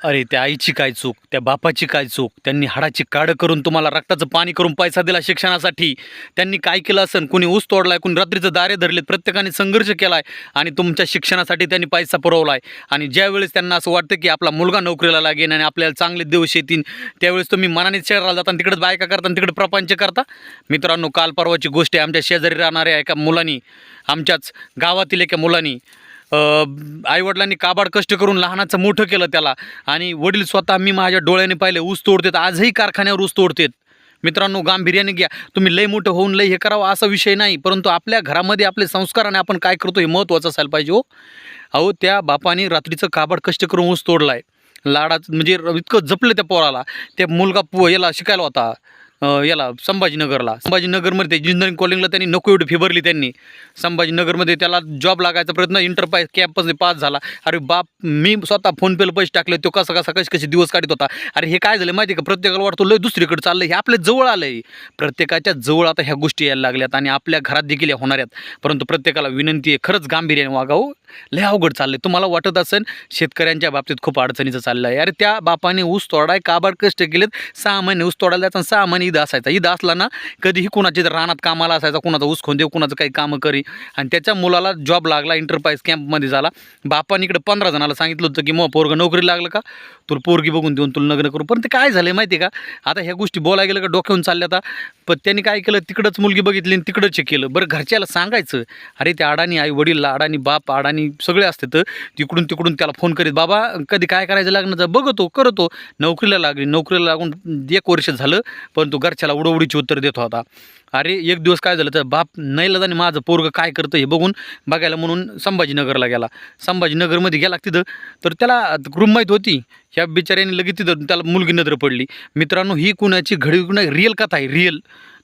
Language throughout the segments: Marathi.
अरे त्या आईची काय चूक त्या बापाची काय चूक त्यांनी हाडाची काडं करून तुम्हाला रक्ताचं पाणी करून पैसा दिला शिक्षणासाठी. त्यांनी काय केलं असेल कुणी ऊस तोडलाय कुणी रात्रीचं दारे धरलेत प्रत्येकाने संघर्ष केलाय आणि तुमच्या शिक्षणासाठी त्यांनी पैसा पुरवलाय. आणि ज्यावेळेस त्यांना असं वाटतं की आपला मुलगा नोकरीला लागेल आणि आपल्याला चांगले दिवस येतील त्यावेळेस तुम्ही मनाने शहराला जाता आणि तिकडेच बायका करता आणि तिकडे प्रपंच करता. मित्रांनो काल परवाची गोष्ट आहे आमच्या शेजारी राहणाऱ्या एका मुलांनी आमच्याच गावातील एका मुलांनी आईवडिलांनी काबाड कष्ट करून लहानाचं मोठं केलं त्याला. आणि वडील स्वतः मी माझ्या डोळ्याने पाहिले ऊस तोडतेत आजही कारखान्यावर ऊस तोडतेत. मित्रांनो गांभीर्याने घ्या. तुम्ही लय मोठं होऊन लय हे करावं असा विषय नाही परंतु आपल्या घरामध्ये आपले संस्काराने आपण काय करतो हे महत्त्वाचं असायला पाहिजे हो. अहो त्या बापाने रात्रीचं काबाड कष्ट करून ऊस तोडला आहे लाडाचं म्हणजे इतकं जपलं त्या पोराला. त्या मुलगा पो याला शिकायला होता. याला संभाजीनगरला. संभाजीनगरमध्ये इंजिनिअरिंग कॉलेजला त्यांनी नको एवढी फी भरली त्यांनी. संभाजीनगरमध्ये त्याला जॉब लागायचा प्रयत्न इंटर कॅम्पसने पास झाला. अरे बाप मी स्वतः फोनपेला पैसे टाकले तो कसा कसा कसे कसे दिवस काढत होता. अरे हे काय झालं माहिती आहे का? प्रत्येकाला वाटतो लय दुसरीकडे चाललं हे आपल्या जवळ आलं आहे प्रत्येकाच्या जवळ आता ह्या गोष्टी यायला लागल्यात आणि आपल्या घरात देखील या होणार आहेत. परंतु प्रत्येकाला विनंती आहे खरंच गांभीर्याने वागावं. लय अवघड चाललंय. तुम्हाला वाटत असेल शेतकऱ्यांच्या बाबतीत खूप अडचणीचं चाललं आहे. अरे त्या बापाने ऊस तोडाय काबाड कष्ट केलेत. सहा महिने ऊस तोडायला जायचा सहा महिने ईद असायचा. ईद असला ना कधीही कुणाची रानात कामाला असायचा कुणाचा ऊस खोंदेव कुणाचं काही कामं करी. आणि त्याच्या मुलाला जॉब लागला इंटरप्राईज कॅम्पमध्ये झाला. बापाने इकडे पंधरा जणाला सांगितलं होतं की मग पोरगं नोकरी लागलं का? तुला पोरगी बघून देऊन तुला लग्न करू. पण ते काय झालं माहिती आहे का? आता ह्या गोष्टी बोलायला गेलं का डोक्यावरून चालल्या आता. पण त्यांनी काय केलं? तिकडंच मुलगी बघितली आणि तिकडंच हे केलं. बरं घरच्याला सांगायचं अरे त्या अडाणी आई वडील अडाणी बाप अडाणी सगळे असते तर तिकडून तिकडून त्याला फोन करीत बाबा कधी काय करायचं लग्नाचं? बघतो करतो. नोकरीला लागली. नोकरीला लागून एक वर्ष झालं परंतु घरच्याला उडवडीची उत्तर देतो होता अरे एक दिवस काय झालं तर बाप नाही आणि माझं पोरग काय करतं हे बघून बघायला म्हणून संभाजीनगरला गेला. संभाजीनगरमध्ये गेला तिथं तर त्याला रूम माहीत होती. ह्या बिचाऱ्याने लगेच तिथं त्याला मुलगी नजर पडली. मित्रांनो ही कुणाची घडी नाही रिअल कथा आहे रिअल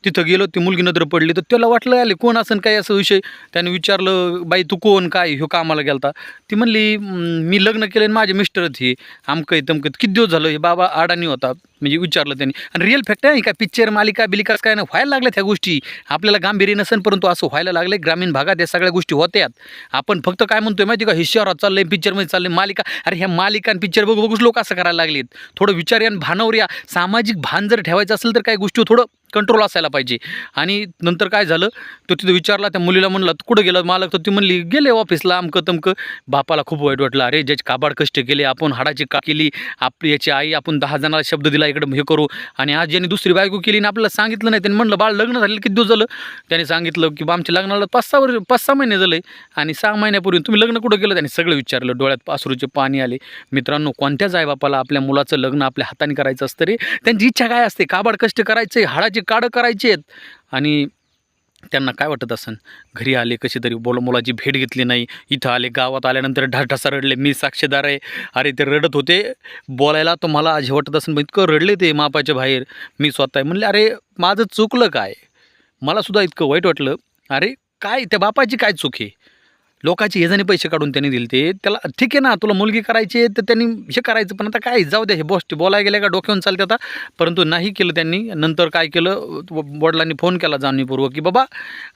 तिथं गेलो ती मुलगी नजर पडली तर त्याला वाटलं आले कोण असं काय असं विषय? त्याने विचारलं बाई तू कोण? काय? ह्यो कामाला गेलता. ती म्हणली मी लग्न केलं आणि माझे मिस्टरच हे आमकं तमकं किती दिवस झालं? हे बाबा अडाणी होता. म्हणजे विचारलं त्यांनी. आणि रिअल फॅक्ट आहे का पिक्चर मालिका बिलिकास काय नाही. व्हायला लागल्यात ह्या गोष्टी. आपल्याला गांभीर्य नसेल परंतु असं व्हायला लागलं ग्रामीण भागात या सगळ्या गोष्टी होत्यात. आपण फक्त काय म्हणतोय माहिती का? हे शहरात चाललंय पिक्चरमध्ये चाललंय मालिका. अरे ह्या मालिका आणि पिक्चर बघू बघूच लोक असं करायला लागलेत. थोडं विचार या भानावर या. सामाजिक भान जर ठेवायचं असेल तर काही गोष्टी थोडं कंट्रोल असायला पाहिजे. आणि नंतर काय झालं? तो तिथं विचारला त्या मुलीला म्हणलं कुठं गेलं? मालक तर ती म्हणली गेले ऑफिसला अमकं तमकं. बापाला खूप वाईट वाटलं. अरे ज्याची काबाड कष्ट केले आपण हाडाची का केली? आपली याची आई आपण दहा जणाला शब्द दिला इकडं हे करू. आणि आज ज्यांनी दुसरी बायको केली आणि आपल्याला सांगितलं नाही त्यांनी म्हणलं बाळ लग्न झालेलं किती दिवस झालं? त्याने सांगितलं की बा आमच्या लग्नाला पाच सहा वर्ष पाच सहा महिने झाले आणि सहा महिन्यापूर्वी तुम्ही लग्न कुठं केलं? त्यांनी सगळं विचारलं. डोळ्यात पासरूचे पाणी आले. मित्रांनो कोणत्याच आईबापाला आपल्या मुलाचं लग्न आपल्या हाताने करायचं असतं रे? त्यांची इच्छा काय असते? काबाड कष्ट करायचे हाडाचे काडं करायचे आहेत आणि त्यांना काय वाटत असन? घरी आले कशी तरी बोल मुलाची भेट घेतली नाही. इथं आले गावात आल्यानंतर ढाढासा रडले मी साक्षीदार आहे. अरे ते रडत होते. बोलायला तर मला आज हे वाटत असेल इतकं रडले ते मापाच्या बाहेर. मी स्वतः आहे म्हणले अरे माझं चुकलं काय? मला सुद्धा इतकं वाईट वाटलं. अरे काय? त्या बापाची काय चूक आहे? लोकांची हेजाने पैसे काढून त्यांनी दिले ते. त्याला ठीक आहे ना तुला मुलगी करायची आहे तर त्यांनी हे करायचं पण आता काय जाऊ द्या हे गोष्टी बोलायला गेल्या का डोक्यावरून चालते आता. परंतु नाही केलं त्यांनी. नंतर काय केलं व- वडिलांनी फोन केला जाणीवपूर्वक की बाबा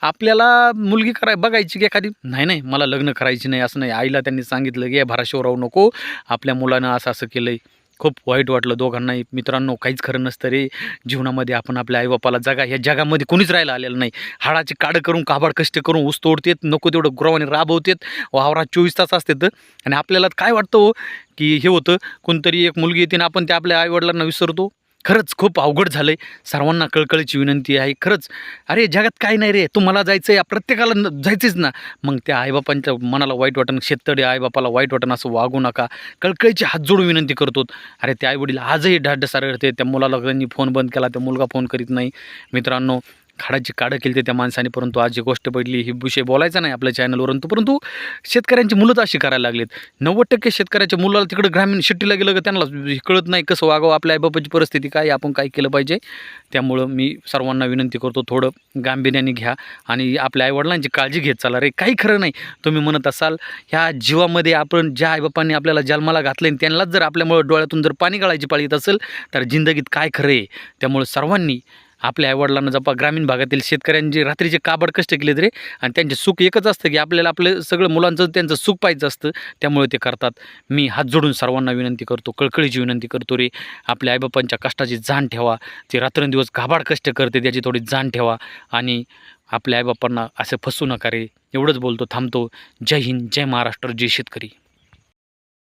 आपल्याला मुलगी कराय बघायची की एखादी? नाही नाही मला लग्न करायची नाही असं नाही. आईला त्यांनी सांगितलं की या भराशीवर राहू नको. आपल्या मुलानं असं असं केलं आहे खूप वाईट वाटलं दोघांनाही. मित्रांनो काहीच खरं नसतं रे. जीवनामध्ये आपण आपल्या आईबापाला जगा. ह्या जगामध्ये कोणीच राहायला आलेलं नाही. हाडाची काडं करून काबाड कष्ट करून ऊस तोडतेत नको तेवढं गुरावाने राबवतेत. वावरात चोवीस तास असतात. आणि आपल्याला काय वाटतं हो की हे होतं कोणतरी एक मुलगी येते आणि आपण त्या आपल्या आईवडिलांना विसरतो? खरंच खूप अवघड झालं आहे सर्वांना कळकळीची विनंती आहे. खरंच अरे जगात काय नाही रे. तुम्हाला जायचं आहे या प्रत्येकाला न- जायचंच ना. मग त्या आईबापांच्या मनाला वाईट वाटणं शेततडे आईबापाला वाईट वाटणं असं वागू नका. कळकळीची हात जोडून विनंती करतो. अरे ते आईवडील आजही ढाढसा रडते त्या मुलाला त्यांनी फोन बंद केला. त्या मुलगा फोन करीत नाही. मित्रांनो खाडाची काढं केली ते त्या माणसाने परंतु आज जी गोष्ट पडली ही विषय बोलायचा नाही आपल्या चॅनलवरून परंतु शेतकऱ्यांची मुलंच अशी करायला लागलीत. नव्वद टक्के शेतकऱ्याच्या मुलाला तिकडे ग्रामीण शिट्टीला गेलं का त्यांना हे कळत नाही कसं वागावं आपल्या आईबापाची परिस्थिती काय आपण काय केलं पाहिजे. त्यामुळं मी सर्वांना विनंती करतो थोडं गांभीर्याने घ्या आणि आपल्या आईवडिलांची काळजी घेत चाला. रे काही खरं नाही. तुम्ही म्हणत असाल ह्या जीवामध्ये आपण ज्या आईबापांनी आपल्याला जन्माला घातलं आणि त्यांनाच जर आपल्यामुळं डोळ्यातून जर पाणी गळायची पाळी येत असेल तर जिंदगीत काय खरं आहे? त्यामुळे सर्वांनी आपल्या आईवडिलांना जपा. ग्रामीण भागातील शेतकऱ्यांचे रात्रीचे काबड कष्ट केले तरी आणि त्यांचे सुख एकच असतं की आपल्याला आपलं सगळं मुलांचं त्यांचं सुख पाहिजे असतं. त्यामुळे ते करतात. मी हात जोडून सर्वांना विनंती करतो कळकळीची विनंती करतो रे. आपल्या आईबापांच्या कष्टाची जाण ठेवा. ते रात्रंदिवस काबाड कष्ट करते त्याची थोडी जाण ठेवा. आणि आपल्या आईबापांना असं फसू नका रे. एवढंच बोलतो थांबतो. जय हिंद जय महाराष्ट्र जय शेतकरी.